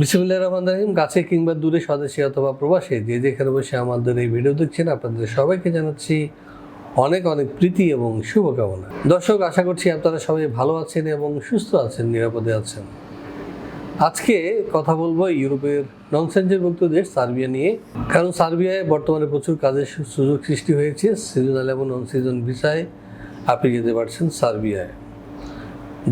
বিসমিল্লাহ রহমান রহিম, কাছে কিংবা দূরে স্বদেশী অথবা প্রবাসে, যে যেখানে বসে আমাদের এই ভিডিও দেখছেন, আপনাদের সবাইকে জানাচ্ছি অনেক অনেক প্রীতি এবং শুভকামনা। দর্শক, আশা করছি আপনারা সবাই ভালো আছেন এবং সুস্থ আছেন, নিরাপদে আছেন। আজকে কথা বলব ইউরোপের ননসেন্সের মুক্ত দেশ সার্বিয়া নিয়ে। কারণ সার্বিয়ায় বর্তমানে প্রচুর কাজের সুযোগ সৃষ্টি হয়েছে, সিজনাল এবং নন সিজন ভিসায় আপনি যেতে পারছেন সার্বিয়ায়।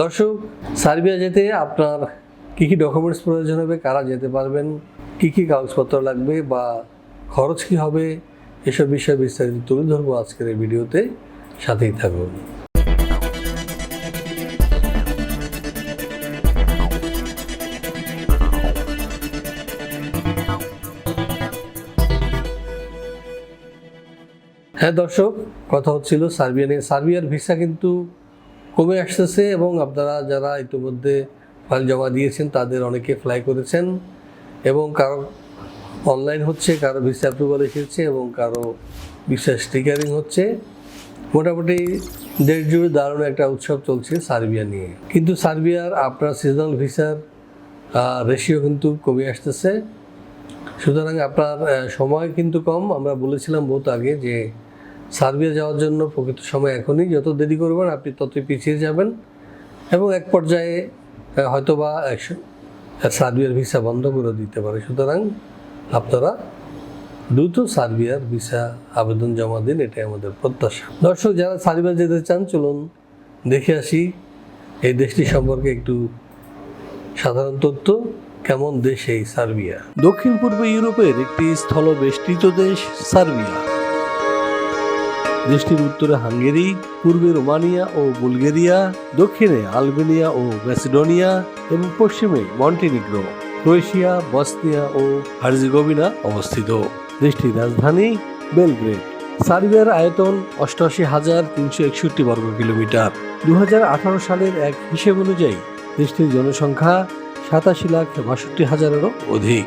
দর্শক, সার্বিয়া যেতে আপনার কী কী ডকুমেন্টস প্রয়োজন হবে, কারা যেতে পারবেন, কী কী কাগজপত্র লাগবে বা খরচ কী হবে, এসব বিষয়ে বিস্তারিত তুলে ধরবো আজকের এই ভিডিওতে। সাথেই থাকুন। হ্যাঁ দর্শক, কথা হচ্ছিল সার্বিয়া নিয়ে সার্বিয়ার ভিসা কিন্তু কমে আসতেছে এবং আপনারা যারা ইতিমধ্যে ফাইল জমা দিয়েছেন, তাদের অনেকে ফ্লাই করেছেন এবং কারও অনলাইন হচ্ছে, কারও ভিসা অ্যাপ্রুভাল এসেছে এবং কারও ভিসা স্টিকারিং হচ্ছে। মোটামুটি দেশ জুড়ে দারুণ একটা উৎসব চলছে সার্বিয়া নিয়ে। কিন্তু সার্বিয়ার আপনার সিজনাল ভিসার রেশিও কিন্তু কমে আসতেছে। সুতরাং আপনার সময় কিন্তু কম। আমরা বলেছিলাম বহুত আগে যে সার্বিয়া যাওয়ার জন্য প্রকৃত সময় এখনই। যত দেরি করবেন, আপনি ততই পিছিয়ে যাবেন। এবং এক পর্যায়ে হয়তোবা একশো সার্বিয়ার ভিসা বন্ধ করে দিতে পারে। সুতরাং আপনারা দ্রুত সার্বিয়ার ভিসা আবেদন জমা দিন, এটাই আমাদের প্রত্যাশা। দর্শক, যারা সার্বিয়া যেতে চান, চলুন দেখে আসি। এই দেশটি সম্পর্কে একটু সাধারণ তথ্য, কেমন দেশ এই সার্বিয়া? দক্ষিণ পূর্ব ইউরোপের একটি স্থলবেষ্টিত দেশ সার্বিয়া। দেশটির উত্তরে হাঙ্গেরি, পূর্বে রোমানিয়া ও বুলগেরিয়া, দক্ষিণে আলবেনিয়া ও ম্যাসিডোনিয়া এবং পশ্চিমে মন্টিনিগ্রো, ক্রোয়েশিয়া, বসনিয়া ও হার্জিগোভিনা অবস্থিত। দেশটির রাজধানী বেলগ্রেড। সার্বিয়ার আয়তন অষ্টআশি হাজার তিনশো একষট্টি বর্গ কিলোমিটার। দু হাজার আঠারো সালের এক হিসেব অনুযায়ী দেশটির জনসংখ্যা সাতাশি লাখ বাষট্টি হাজারেরও অধিক।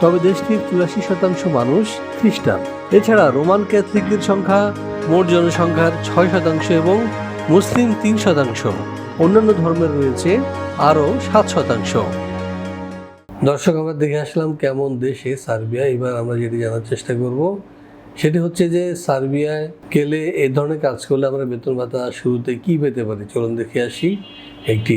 তবে দেশটির চুরাশি শতাংশ মানুষ খ্রিস্টান। এছাড়া রোমান ক্যাথলিকদের সংখ্যা মোট জনসংখ্যার ছয় শতাংশ এবং মুসলিম তিন শতাংশ। অন্যান্য ধর্মের রয়েছে আরও সাত শতাংশ। দর্শক, আমরা দেখে আসলাম কেমন দেশে সার্বিয়া। এবার আমরা যেটি জানার চেষ্টা করব, সেটি হচ্ছে যে সার্বিয়ায় গেলে এ ধরনের কাজ করলে আমরা বেতন ভাতা শুরুতে কি পেতে পারি? চলুন দেখে আসি একটি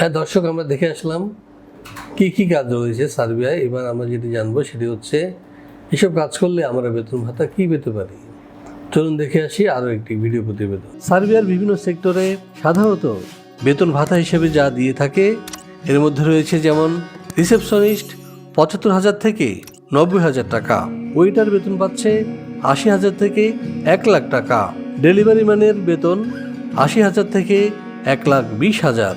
হ্যাঁ দর্শক, আমরা দেখে আসলাম কি কি কাজ রয়েছে সার্বিয়ায়। এবার আমরা যেটি জানব সেটি হচ্ছে, এসব কাজ করলে আমরা বেতন ভাতা কি পেতে পারি? চলুন দেখে আসি আরও একটি ভিডিও প্রতিবেদন। সার্বিয়ার বিভিন্ন সেক্টরে সাধারণত বেতন ভাতা হিসেবে যা দিয়ে থাকে, এর মধ্যে রয়েছে যেমন রিসেপশনিস্ট পঁচাত্তর হাজার থেকে নব্বই হাজার টাকা, ওয়েটার বেতন পাচ্ছে আশি হাজার থেকে এক লাখ টাকা, ডেলিভারি ম্যানের বেতন আশি হাজার থেকে এক লাখ বিশ হাজার।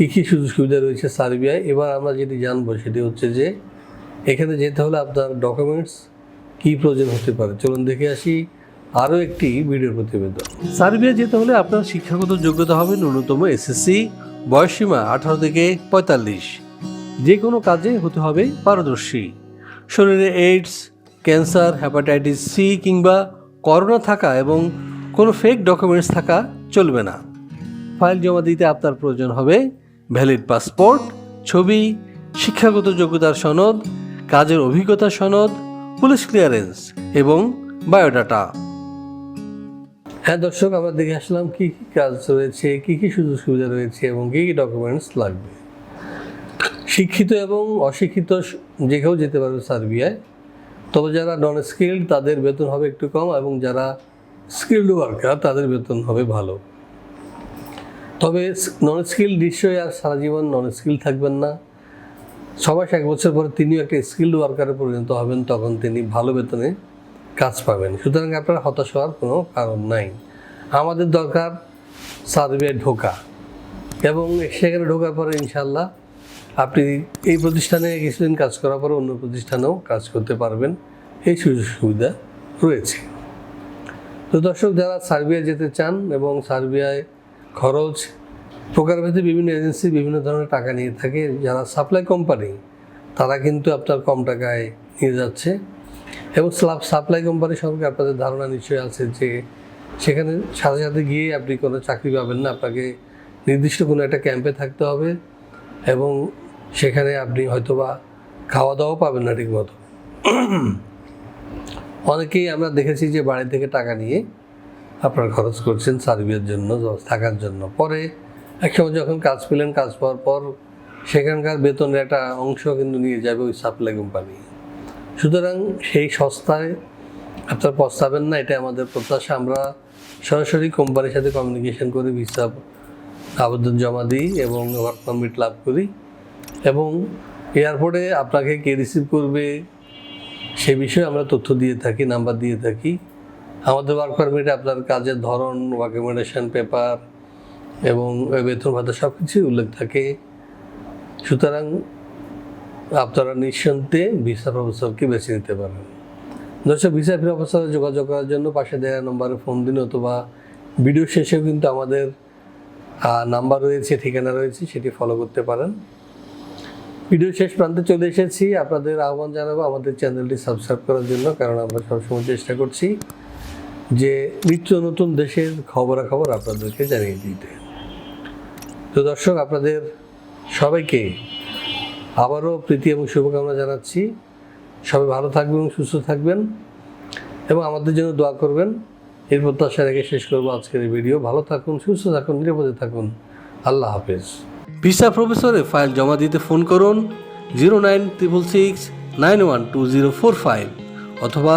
কী কী সুযোগ সুবিধা রয়েছে সার্বিয়ায়? এবার আমরা যেটি জানব সেটি হচ্ছে যে এখানে যেতে হলে আপনার ডকুমেন্টস কী প্রয়োজন হতে পারে? চলুন দেখে আসি আরও একটি ভিডিও প্রতিবেদন। সার্বিয়া যেতে হলে আপনার শিক্ষাগত যোগ্যতা হবে ন্যূনতম এসএসসি, বয়সসীমা আঠারো থেকে পঁয়তাল্লিশ। যে কোনো কাজে হতে হবে পারদর্শী। শরীরে এইডস ক্যান্সার হ্যাপাটাইটিস সি কিংবা করোনা থাকা এবং কোনো ফেক ডকুমেন্টস থাকা চলবে না। ফাইল জমা দিতে আপনার প্রয়োজন হবে ভ্যালিড পাসপোর্ট, ছবি, শিক্ষাগত যোগ্যতার সনদ, কাজের অভিজ্ঞতা সনদ, পুলিশ ক্লিয়ারেন্স এবং বায়োডাটা। হ্যাঁ দর্শক, আমরা দেখে আসলাম কী কী কাজ রয়েছে, কী কী সুযোগ সুবিধা রয়েছে এবং কী কী ডকুমেন্টস লাগবে। শিক্ষিত এবং অশিক্ষিত যে কেউ যেতে পারবে সার্বিয়ায়। তবে যারা নন স্কিল্ড তাদের বেতন হবে একটু কম এবং যারা স্কিল্ড ওয়ার্কার তাদের বেতন হবে ভালো। তবে নন স্কিল নিশ্চয়ই আর সারা জীবন নন স্কিল থাকবেন না। ছ মাস এক বছর পরে তিনিও একটা স্কিল্ড ওয়ার্কারে পরিণত হবেন, তখন তিনি ভালো বেতনে কাজ পাবেন। সুতরাং আপনার হতাশ হওয়ার কোনো কারণ নাই। আমাদের দরকার সার্ভে ঢোকা এবং সেখানে ঢোকার পরে ইনশাল্লাহ আপনি এই প্রতিষ্ঠানে কিছুদিন কাজ করার পরে অন্য প্রতিষ্ঠানেও কাজ করতে পারবেন। এই সুযোগ সুবিধা রয়েছে। তো দর্শক, যারা সার্বিয়া যেতে চান এবং সার্বিয়ায় খরচ প্রকারভেদে বিভিন্ন এজেন্সি বিভিন্ন ধরনের টাকা নিয়ে থাকে, যারা সাপ্লাই কোম্পানি, তারা কিন্তু আপনার কম টাকায় নিয়ে যাচ্ছে। এবং স্লাব সাপ্লাই কোম্পানি সম্পর্কে আপনাদের ধারণা নিশ্চয়ই আছে যে সেখানে সাথে সাথে গিয়ে আপনি কোনো চাকরি পাবেন না, আপনাকে নির্দিষ্ট কোনো একটা ক্যাম্পে থাকতে হবে এবং সেখানে আপনি হয়তোবা খাওয়া দাওয়াও পাবেন না ঠিকমতো। অনেকেই আমরা দেখেছি যে বাড়ি থেকে টাকা নিয়ে আপনার খরচ করছেন সার্ভিসের জন্য থাকার জন্য। পরে একসময় যখন কাজ পেলেন, কাজ পাওয়ার পর সেখানকার বেতনের একটা অংশ কিন্তু নিয়ে যাবে ওই সাপ্লাই কোম্পানি সুতরাং সেই সস্তায় আপনার পস্তাবেন না এটা আমাদের প্রত্যাশা। আমরা সরাসরি কোম্পানির সাথে কমিউনিকেশন করে ভিসা আবেদন জমা দিই এবং ওয়ার্ক পারমিট লাভ করি এবং এয়ারপোর্টে আপনাকে কে রিসিভ করবে সে বিষয়ে আমরা তথ্য দিয়ে থাকি নাম্বার দিয়ে থাকি। আমাদের ওয়ার্ক পারমিটে আপনার কাজের ধরন ওয়াকেমেন্ডেশন পেপার এবং বেতন ভাতা সব কিছুই উল্লেখ থাকে। সুতরাং আপনারা নিঃসন্দেহে ভিসা প্রফেসরকে বেছে নিতে পারেন। দর্শক ভিসা প্রফেসরে যোগাযোগ করার জন্য পাশে দেওয়া নম্বরে ফোন দিন অথবা ভিডিও শেষেও কিন্তু আমাদের নাম্বার রয়েছে, ঠিকানা রয়েছে, সেটি ফলো করতে পারেন। ভিডিও শেষ প্রান্তে চলে এসেছি। আপনাদের আহ্বান জানাব আমাদের চ্যানেলটি সাবস্ক্রাইব করার জন্য, কারণ আমরা সবসময় চেষ্টা করছি। যে নিত্য নতুন দেশের খবরাখবর আপনাদেরকে জানিয়ে দিতে। তো দর্শক, আপনাদের সবাইকে আবারও প্রীতি এবং শুভকামনা জানাচ্ছি। সবাই ভালো থাকবেন এবং সুস্থ থাকবেন এবং আমাদের জন্য দোয়া করবেন। এর প্রত্যাশা রেখে শেষ করব আজকের এই ভিডিও। ভালো থাকুন, সুস্থ থাকুন, নিরাপদে থাকুন। আল্লাহ হাফেজ। ভিসা প্রফেসরে ফাইল জমা দিতে ফোন করুন zero nine triple six nine one two zero four five অথবা